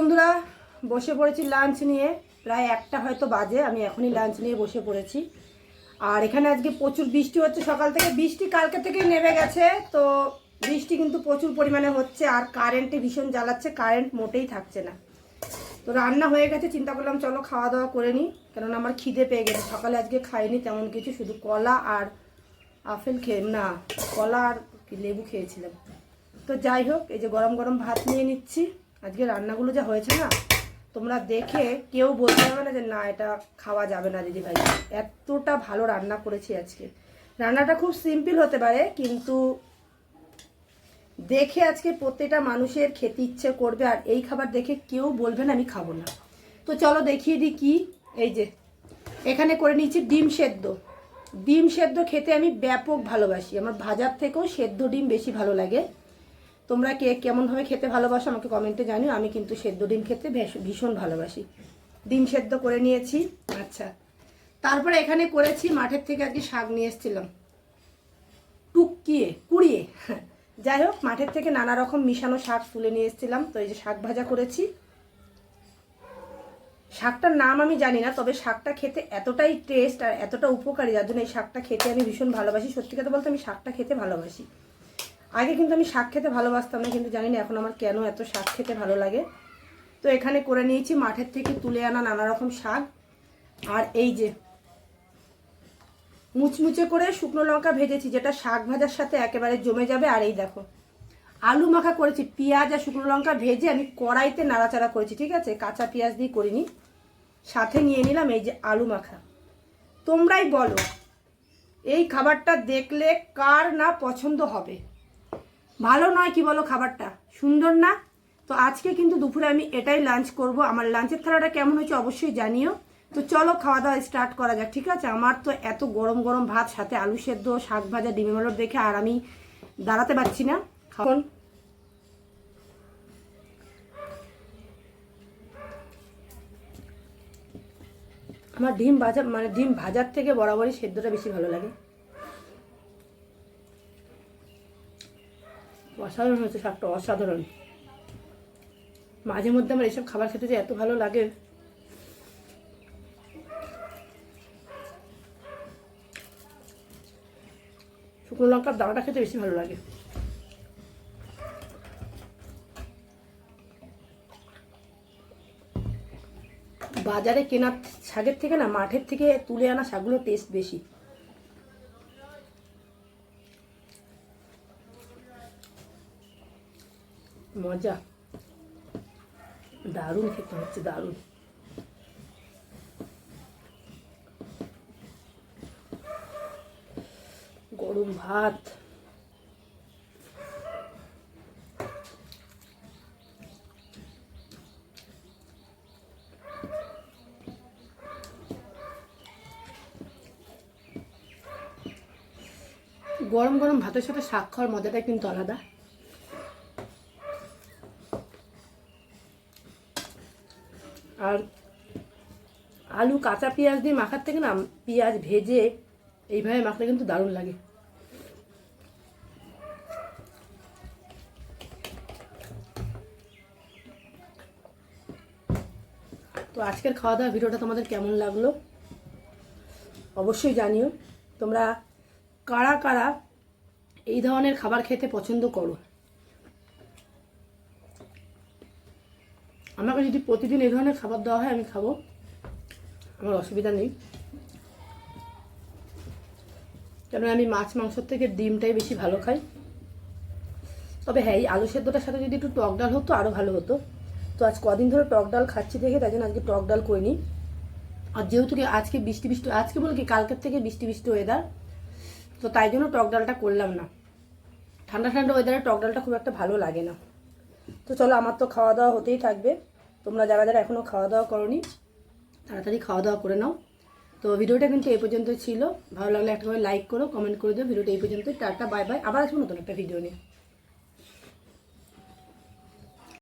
বন্ধুরা, বসে পড়েছি লাঞ্চ নিয়ে। প্রায় একটা হয়তো বাজে, আমি এখনই লাঞ্চ নিয়ে বসে পড়েছি। আর এখানে আজকে প্রচুর বৃষ্টি হচ্ছে সকাল থেকে। বৃষ্টি কালকে থেকেই নেমে গেছে, তো বৃষ্টি কিন্তু প্রচুর পরিমাণে হচ্ছে, আর কারেন্টে ভীষণ জ্বালাচ্ছে কারেন্ট মোটেই থাকছে না। তো রান্না হয়ে গেছে, চিন্তা করলাম চলো খাওয়া দাওয়া করে নিই, কেননা আমার খিদে পেয়ে গেছে। সকালে আজকে খাইনি তেমন কিছু, শুধু কলা আর আপেল খেয়ে না, কলা আর লেবু খেয়েছিলাম। তো যাই হোক, এই যে গরম গরম ভাত নিয়ে নিচ্ছি। আজকে রান্নাগুলো যা হয়েছে না, তোমরা দেখে কেউ বলতে হবে না যে না, এটা খাওয়া যাবে না দিদি ভাই এতটা ভালো রান্না করেছি আজকে। রান্নাটা খুব সিম্পল হতে পারে, কিন্তু দেখে আজকে প্রত্যেকটা মানুষের খেতে ইচ্ছে করবে, আর এই খাবার দেখে কেউ বলবে না, আমি খাব না। তো চলো দেখিয়ে দিই কি, এই যে, এখানে করে নিয়েছি ডিম সেদ্ধ। ডিম সেদ্ধ খেতে আমি ব্যাপক ভালোবাসি। আমার ভাজার থেকেও সেদ্ধ ডিম বেশি ভালো লাগে। তোমরা কে কেমনভাবে খেতে ভালোবাসো আমাকে কমেন্টে জানিও, আমি কিন্তু সেদ্ধ ডিম খেতে ভীষণ ভালোবাসি। ডিম সেদ্ধ করে নিয়েছি। আচ্ছা। তারপরে এখানে করেছি, মাঠের থেকে আজকে শাক নিয়ে এসেছিলাম। টুকিয়ে কুড়িয়ে যাই হোক, মাঠের থেকে নানা রকম মিশানো শাক তুলে নিয়ে এসেছিলাম। তো এই যে শাক ভাজা করেছি। শাকটার নাম আমি জানি না, তবে শাকটা খেতে এতটাই টেস্ট আর এতটা উপকারী, যার জন্য এই শাকটা খেতে আমি ভীষণ ভালোবাসি। সত্যি কথা বলতে আমি শাকটা খেতে ভালোবাসি। আগে কিন্তু আমি শাক খেতে ভালোবাসতাম না, কিন্তু জানি না এখন আমার কেন এত শাক খেতে ভালো লাগে। তো এখানে করে নিয়েছি মাঠের থেকে তুলে আনা নানা রকম শাক। আর এই যে মুচমুচে করে শুকনো লঙ্কা ভেজেছি, যেটা শাক ভাজার সাথে একেবারে জমে যাবে। আর এই দেখো, আলু মাখা করেছি, পেঁয়াজ আর শুকনো লঙ্কা ভেজে আমি কড়াইতে নাড়াচাড়া করেছি, ঠিক আছে? কাঁচা পেঁয়াজ দিয়ে করিনি। সাথে নিয়ে নিলাম এই যে আলু মাখা। তোমরাই বলো, এই খাবারটা দেখলে কার না পছন্দ হবে? ভালো নয় কি বলো খাবারটা? সুন্দর না? তো আজকে কিন্তু দুপুরে আমি এটাই লাঞ্চ করব। আমার লাঞ্চের থালাটা কেমন হয়েছে অবশ্যই জানিও। তো চলো খাওয়া দাওয়া স্টার্ট করা যাক ঠিক আছে? আমার তো এত গরম গরম ভাত সাথে আলু সেদ্ধ শাক ভাজা ডিমের মলর দেখে আর আমি দাঁড়াতে পারছি না। খাওয়ান আমার ডিম ভাজা মানে ডিম ভাজার থেকে বরাবরই সেদ্ধটা বেশি ভালো লাগে। অসাধারণ হয়েছে শাকটা, অসাধারণ। মাঝে মধ্যে আমার এসব খাবার খেতে যে এত ভালো লাগে। শুকনো লঙ্কার দানাটা খেতে বেশি ভালো লাগে। বাজারে কেনার শাকের থেকে না, মাঠের থেকে তুলে আনা শাকগুলোর টেস্ট বেশি। মজা। দারুণ খেতে হচ্ছে, দারুণ। গরম ভাত। গরম গরম ভাতের সাথে শাক খাওয়ার মজাটা কিন্তু আলাদা। আর আলু, কাঁচা পেঁয়াজ দিয়ে মাখার থেকে না পেঁয়াজ ভেজে এইভাবে মাখলে কিন্তু দারুণ লাগে। তো আজকের খাওয়া দাওয়া ভিডিওটা তোমাদের কেমন লাগল? অবশ্যই জানিও। তোমরা কারা কারা এই ধরনের খাবার খেতে পছন্দ করো? আমাকে যদি প্রতিদিন এই ধরনের খাবার দেওয়া হয়, আমি খাব। আমার অসুবিধা নেই। কেন আমি মাছ মাংসর থেকে ডিমটাই বেশি ভালো খাই। তবে হ্যাঁ এই আলু সেদ্ধটার সাথে যদি একটু টক ডাল হতো আরও ভালো হতো। তো আজ কদিন ধরে টক ডাল খাচ্ছি দেখে, তাই জন্য আজকে টক ডাল করিনি। আর যেহেতু কি আজকে বৃষ্টি বৃষ্টি, আজকে বলে কি কালকের থেকে বৃষ্টি বৃষ্টি ওয়েদার তো তাই জন্য টক ডালটা করলাম না। ঠান্ডা ঠান্ডা ওয়েদারে টক ডালটা খুব একটা ভালো লাগে না। তো চলো, আমার তো খাওয়া দাওয়া হতেই থাকবে। তোমরা যারা যারা এখনও খাওয়া দাওয়া করনি, তাড়াতাড়ি খাওয়া দাওয়া করে নাও। তো ভিডিওটা কিন্তু এই পর্যন্ত ছিল। ভালো লাগলে একটা লাইক করো কমেন্ট করে দিও। ভিডিওটা এই পর্যন্ত টাটা বাই বাই আবার আসব নতুন একটা ভিডিও নিয়ে।